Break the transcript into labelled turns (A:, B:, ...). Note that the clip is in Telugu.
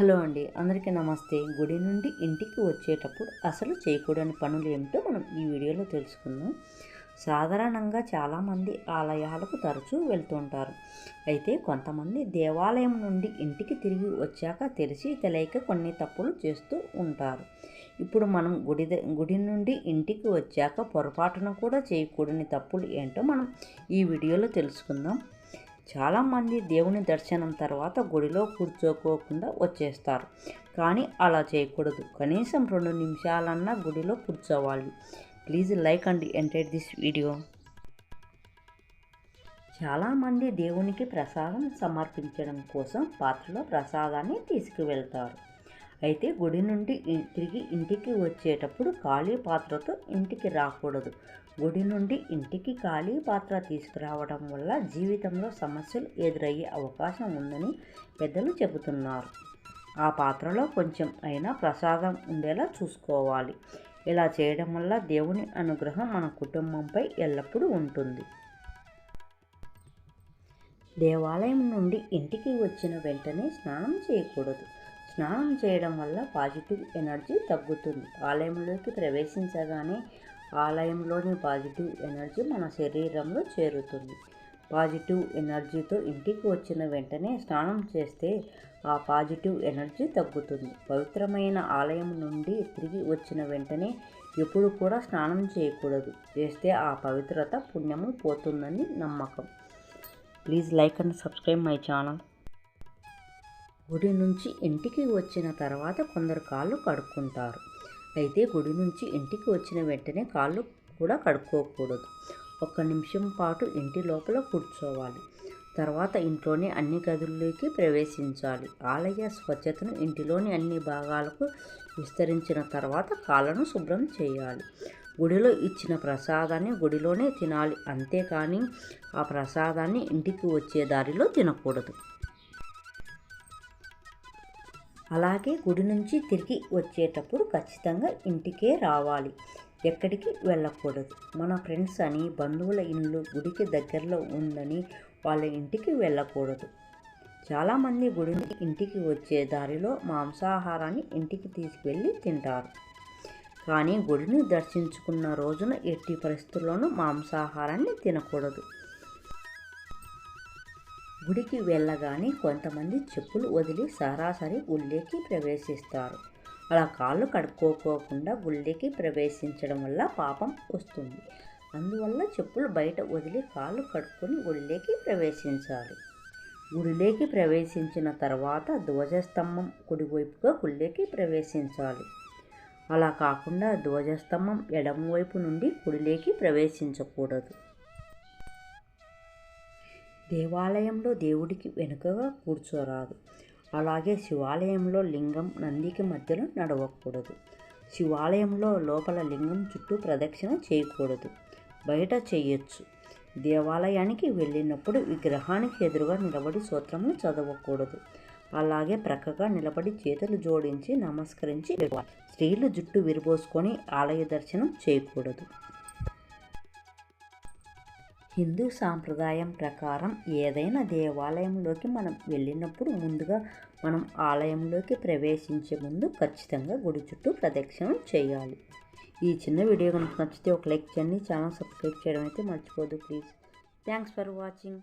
A: హలో అండి అందరికీ నమస్తే. గుడి నుండి ఇంటికి వచ్చేటప్పుడు అసలు చేయకూడని పనులు ఏమిటో మనం ఈ వీడియోలో తెలుసుకుందాం. సాధారణంగా చాలామంది ఆలయాలకు తరచూ వెళ్తుంటారు. అయితే కొంతమంది దేవాలయం నుండి ఇంటికి తిరిగి వచ్చాక తెలిసి తెలియక కొన్ని తప్పులు చేస్తూ ఉంటారు. ఇప్పుడు మనం గుడి ద- గుడి నుండి ఇంటికి వచ్చాక పొరపాటున కూడా చేయకూడని తప్పులు ఏంటో మనం ఈ వీడియోలో తెలుసుకుందాం. చాలామంది దేవుని దర్శనం తర్వాత గుడిలో కూర్చోకోకుండా వచ్చేస్తారు. కానీ అలా చేయకూడదు. కనీసం రెండు నిమిషాలన్నా గుడిలో కూర్చోవాలి. Please like and enter this video. చాలామంది దేవునికి ప్రసాదం సమర్పించడం కోసం పాత్రలో ప్రసాదాన్ని తీసుకువెళ్తారు. అయితే గుడి నుండి తిరిగి ఇంటికి వచ్చేటప్పుడు ఖాళీ పాత్రతో ఇంటికి రాకూడదు. గుడి నుండి ఇంటికి ఖాళీ పాత్ర తీసుకురావడం వల్ల జీవితంలో సమస్యలు ఎదురయ్యే అవకాశం ఉందని పెద్దలు చెబుతున్నారు. ఆ పాత్రలో కొంచెం అయినా ప్రసాదం ఉండేలా చూసుకోవాలి. ఇలా చేయడం వల్ల దేవుని అనుగ్రహం మన కుటుంబంపై ఎల్లప్పుడూ ఉంటుంది. దేవాలయం నుండి ఇంటికి వచ్చిన వెంటనే స్నానం చేయకూడదు. స్నానం చేయడం వల్ల పాజిటివ్ ఎనర్జీ తగ్గుతుంది. ఆలయంలోకి ప్రవేశించగానే ఆలయంలోని పాజిటివ్ ఎనర్జీ మన శరీరంలో చేరుతుంది. పాజిటివ్ ఎనర్జీతో ఇంటికి వచ్చిన వెంటనే స్నానం చేస్తే ఆ పాజిటివ్ ఎనర్జీ తగ్గుతుంది. పవిత్రమైన ఆలయం నుండి తిరిగి వచ్చిన వెంటనే ఎప్పుడు కూడా స్నానం చేయకూడదు. చేస్తే ఆ పవిత్రత పుణ్యము పోతుందని నమ్మకం. Please like and subscribe my channel. గుడి నుంచి ఇంటికి వచ్చిన తర్వాత కొందరు కాళ్ళు కడుక్కుంటారు. అయితే గుడి నుంచి ఇంటికి వచ్చిన వెంటనే కాళ్ళు కూడా కడుక్కోకూడదు. ఒక్క నిమిషం పాటు ఇంటి లోపల కూర్చోవాలి. తర్వాత ఇంట్లోని అన్ని గదుల్లోకి ప్రవేశించాలి. ఆలయ స్వచ్ఛతను ఇంటిలోని అన్ని భాగాలకు విస్తరించిన తర్వాత కాళ్ళను శుభ్రం చేయాలి. గుడిలో ఇచ్చిన ప్రసాదాన్ని గుడిలోనే తినాలి. అంతేకాని ఆ ప్రసాదాన్ని ఇంటికి వచ్చే దారిలో తినకూడదు. అలాగే గుడి నుంచి తిరిగి వచ్చేటప్పుడు ఖచ్చితంగా ఇంటికే రావాలి. ఎక్కడికి వెళ్ళకూడదు. మన ఫ్రెండ్స్ అని బంధువుల ఇల్లు గుడికి దగ్గరలో ఉందని వాళ్ళ ఇంటికి వెళ్ళకూడదు. చాలామంది గుడిని ఇంటికి వచ్చే దారిలో మాంసాహారాన్ని ఇంటికి తీసుకువెళ్ళి తింటారు. కానీ గుడిని దర్శించుకున్న రోజున ఎట్టి పరిస్థితుల్లోనూ మాంసాహారాన్ని తినకూడదు. గుడికి వెళ్ళగానే కొంతమంది చెప్పులు వదిలి సరాసరి గుళ్ళేకి ప్రవేశిస్తారు. అలా కాళ్ళు కడుక్కోకోకుండా గుళ్ళేకి ప్రవేశించడం వల్ల పాపం వస్తుంది. అందువల్ల చెప్పులు బయట వదిలి కాళ్ళు కడుక్కొని గుళ్ళేకి ప్రవేశించాలి. గుడిలోకి ప్రవేశించిన తర్వాత ధ్వజస్తంభం కుడివైపుగా గుళ్ళేకి ప్రవేశించాలి. అలా కాకుండా ధ్వజస్తంభం ఎడమవైపు నుండి గుడిలోకి ప్రవేశించకూడదు. దేవాలయంలో దేవుడికి వెనుకగా కూర్చోరాదు. అలాగే శివాలయంలో లింగం నందికి మధ్యలో నడవకూడదు. శివాలయంలో లోపల లింగం చుట్టూ ప్రదక్షిణ చేయకూడదు. బయట చేయొచ్చు. దేవాలయానికి వెళ్ళినప్పుడు విగ్రహానికి ఎదురుగా నిలబడి సూత్రము చదవకూడదు. అలాగే ప్రక్కగా నిలబడి చేతులు జోడించి నమస్కరించి స్త్రీలు జుట్టు విరిబోసుకొని ఆలయ దర్శనం చేయకూడదు. హిందూ సాంప్రదాయం ప్రకారం ఏదైనా దేవాలయంలోకి మనం వెళ్ళినప్పుడు ముందుగా మనం ఆలయంలోకి ప్రవేశించే ముందు ఖచ్చితంగా గుడి చుట్టూ ప్రదక్షిణం చేయాలి. ఈ చిన్న వీడియో కనుక నచ్చితే ఒక లైక్ చేయండి. ఛానల్ సబ్స్క్రైబ్ చేయడం అయితే మర్చిపోదు ప్లీజ్. Thanks for watching.